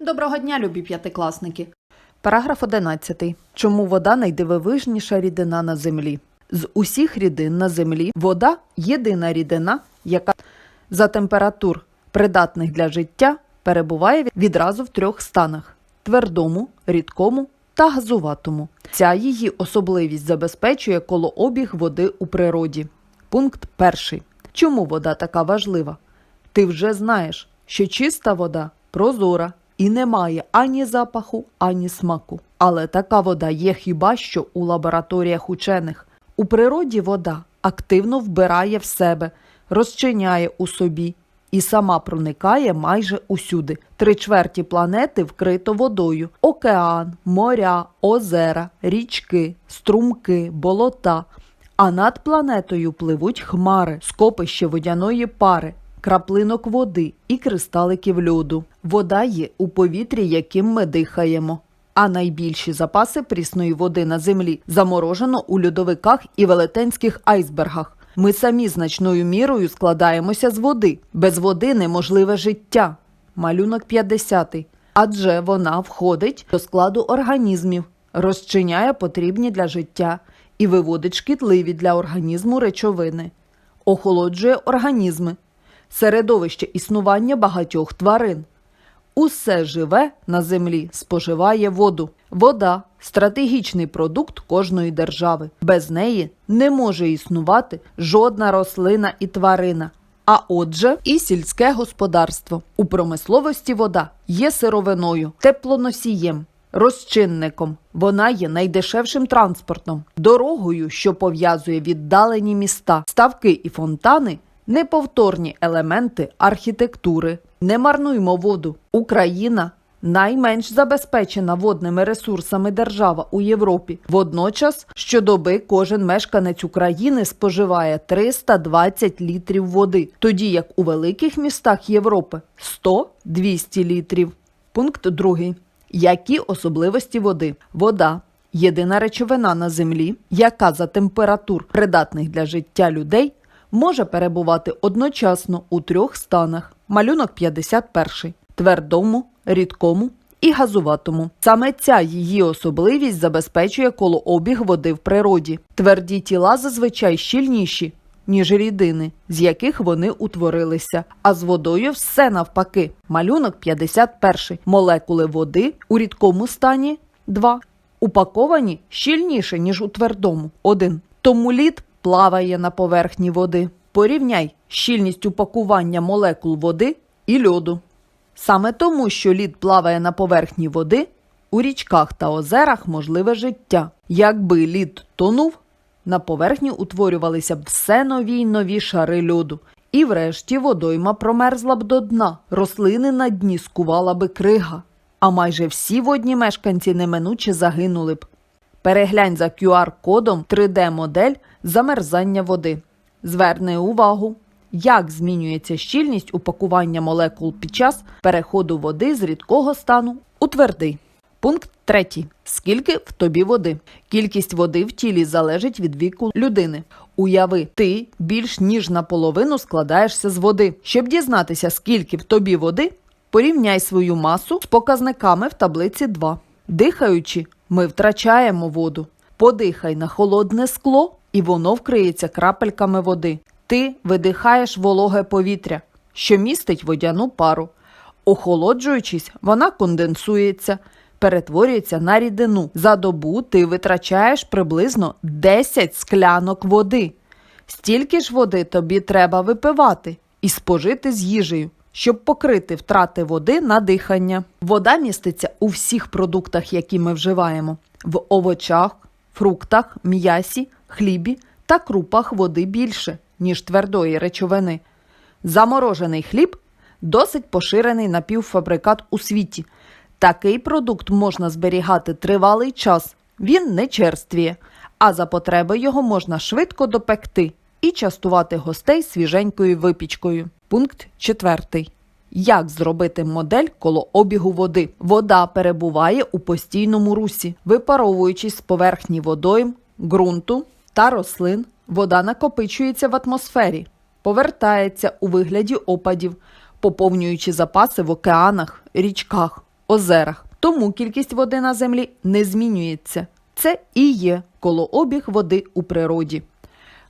Доброго дня, любі п'ятикласники. Параграф 11. Чому вода найдивовижніша рідина на землі? З усіх рідин на землі вода єдина рідина, яка за температур, придатних для життя, перебуває відразу в трьох станах: твердому, рідкому та газуватому. Ця її особливість забезпечує колообіг води у природі. Пункт перший. Чому вода така важлива? Ти вже знаєш, що чиста вода прозора і не має ані запаху, ані смаку. Але така вода є хіба що у лабораторіях учених. У природі вода активно вбирає в себе, розчиняє у собі і сама проникає майже усюди. Три чверті планети вкрито водою: океан, моря, озера, річки, струмки, болота. А над планетою пливуть хмари, скопище водяної пари, краплинок води і кристаликів льоду. Вода є у повітрі, яким ми дихаємо. А найбільші запаси прісної води на землі заморожено у льодовиках і велетенських айсбергах. Ми самі значною мірою складаємося з води. Без води неможливе життя. Малюнок 50. Адже вона входить до складу організмів, розчиняє потрібні для життя і виводить шкідливі для організму речовини, охолоджує організми, середовище існування багатьох тварин. Усе живе на землі споживає воду. Вода стратегічний продукт кожної держави. Без неї не може існувати жодна рослина і тварина. А отже, і сільське господарство. У промисловості вода є сировиною, теплоносієм, розчинником. Вона є найдешевшим транспортом, дорогою, що пов'язує віддалені міста, ставки і фонтани неповторні елементи архітектури. Не марнуймо воду. Україна найменш забезпечена водними ресурсами держава у Європі. Водночас щодоби кожен мешканець України споживає 320 літрів води, тоді як у великих містах Європи 100-200 літрів. Пункт 2. Які особливості води? Вода єдина речовина на землі, яка за температур, придатних для життя людей, може перебувати одночасно у трьох станах. Малюнок 51. Твердому, рідкому і газуватому. Саме ця її особливість забезпечує колообіг води в природі. Тверді тіла зазвичай щільніші, ніж рідини, з яких вони утворилися. А з водою все навпаки. Малюнок 51. Молекули води у рідкому стані 2. Упаковані щільніше, ніж у твердому 1. Тому лід плаває на поверхні води. Порівняй щільність упакування молекул води і льоду. Саме тому, що лід плаває на поверхні води, у річках та озерах можливе життя. Якби лід тонув, на поверхні утворювалися б все нові й нові шари льоду. І врешті водойма промерзла б до дна, рослини на дні скувала би крига. А майже всі водні мешканці неминуче загинули б. Переглянь за QR-кодом 3D-модель замерзання води. Зверни увагу, як змінюється щільність упакування молекул під час переходу води з рідкого стану у твердий. Пункт 3. Скільки в тобі води? Кількість води в тілі залежить від віку людини. Уяви, ти більш ніж наполовину складаєшся з води. Щоб дізнатися, скільки в тобі води, порівняй свою масу з показниками в таблиці 2. Дихаючи, ми втрачаємо воду. Подихай на холодне скло, і воно вкриється крапельками води. Ти видихаєш вологе повітря, що містить водяну пару. Охолоджуючись, вона конденсується, перетворюється на рідину. За добу ти витрачаєш приблизно 10 склянок води. Стільки ж води тобі треба випивати і спожити з їжею, щоб покрити втрати води на дихання. Вода міститься у всіх продуктах, які ми вживаємо: в овочах, фруктах, м'ясі, хлібі та крупах води більше, ніж твердої речовини. Заморожений хліб досить поширений напівфабрикат у світі. Такий продукт можна зберігати тривалий час, він не черствіє, а за потреби його можна швидко допекти і частувати гостей свіженькою випічкою. Пункт 4. Як зробити модель коло обігу води? Вода перебуває у постійному русі, випаровуючись з поверхні водойм, ґрунту та рослин. Вода накопичується в атмосфері, повертається у вигляді опадів, поповнюючи запаси в океанах, річках, озерах. Тому кількість води на землі не змінюється. Це і є колообіг води у природі.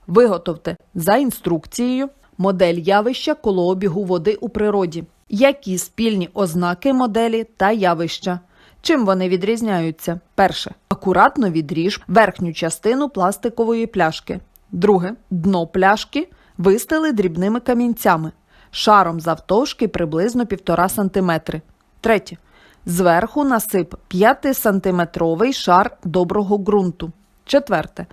Виготовте за інструкцією модель явища колообігу води у природі. Які спільні ознаки моделі та явища? Чим вони відрізняються? Перше. Акуратно відріж верхню частину пластикової пляшки. Друге. Дно пляшки вистели дрібними камінцями, шаром завтовшки приблизно 1,5 см. Третє. Зверху насип 5-сантиметровий шар доброго ґрунту. Четверте.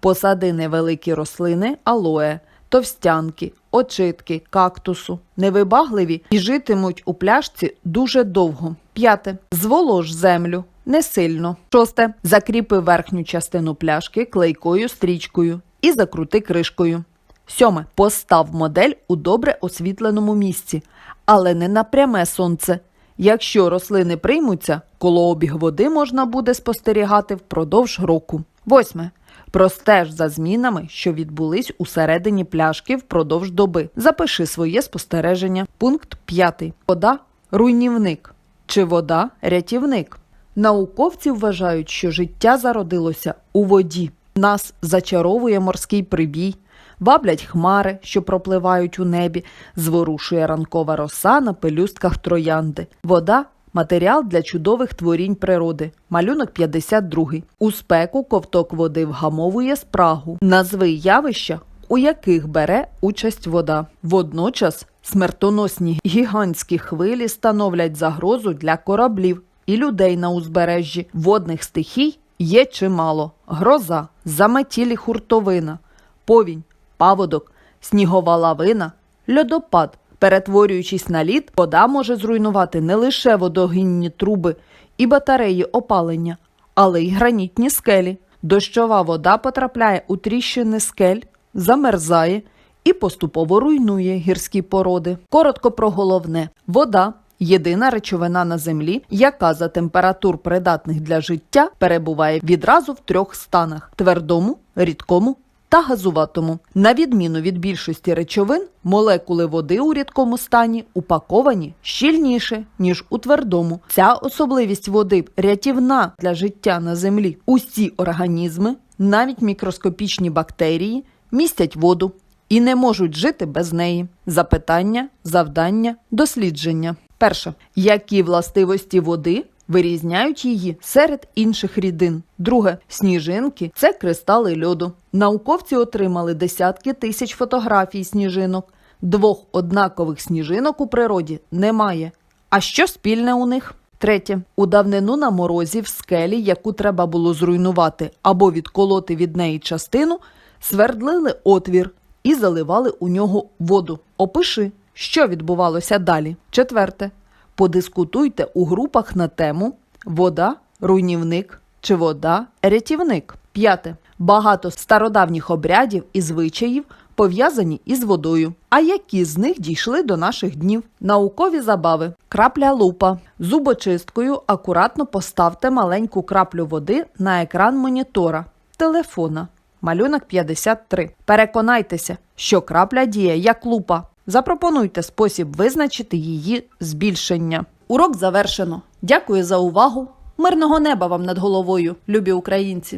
Посади невеликі рослини алоє, товстянки, очитки, кактусу, невибагливі і житимуть у пляшці дуже довго. П'яте. Зволож землю. Не сильно. Шосте. Закріпи верхню частину пляшки клейкою стрічкою і закрути кришкою. Сьоме. Постав модель у добре освітленому місці, але не на пряме сонце. Якщо рослини приймуться, колообіг води можна буде спостерігати впродовж року. Восьме. Простеж за змінами, що відбулись усередині пляшки впродовж доби. Запиши своє спостереження. Пункт 5. Вода руйнівник чи вода рятівник. Науковці вважають, що життя зародилося у воді. Нас зачаровує морський прибій, ваблять хмари, що пропливають у небі, зворушує ранкова роса на пелюстках троянди. Вода матеріал для чудових творінь природи. Малюнок 52. У спеку ковток води вгамовує спрагу. Назви явища, у яких бере участь вода. Водночас смертоносні гігантські хвилі становлять загрозу для кораблів і людей на узбережжі. Водних стихій є чимало: гроза, заметілі хуртовина, повінь, паводок, снігова лавина, льодопад. Перетворюючись на лід, вода може зруйнувати не лише водогінні труби і батареї опалення, але й гранітні скелі. Дощова вода потрапляє у тріщини скель, замерзає і поступово руйнує гірські породи. Коротко про головне: вода єдина речовина на землі, яка за температур придатних для життя перебуває відразу в трьох станах: твердому, рідкому та газуватому. На відміну від більшості речовин, молекули води у рідкому стані упаковані щільніше, ніж у твердому. Ця особливість води рятівна для життя на землі. Усі організми, навіть мікроскопічні бактерії, містять воду і не можуть жити без неї. Запитання, завдання, дослідження. Перше. Які властивості води вирізняють її серед інших рідин? Друге. Сніжинки це кристали льоду. Науковці отримали десятки тисяч фотографій сніжинок. Двох однакових сніжинок у природі немає. А що спільне у них? Третє. У давнину на морозі в скелі, яку треба було зруйнувати або відколоти від неї частину, свердлили отвір і заливали у нього воду. Опиши, що відбувалося далі. Четверте. Подискутуйте у групах на тему вода, руйнівник чи вода, рятівник. П'яте. Багато стародавніх обрядів і звичаїв пов'язані із водою. А які з них дійшли до наших днів? Наукові забави. Крапля лупа. Зубочисткою акуратно поставте маленьку краплю води на екран монітора, телефона. Малюнок 53. Переконайтеся, що крапля діє як лупа. Запропонуйте спосіб визначити її збільшення. Урок завершено. Дякую за увагу. Мирного неба вам над головою, любі українці!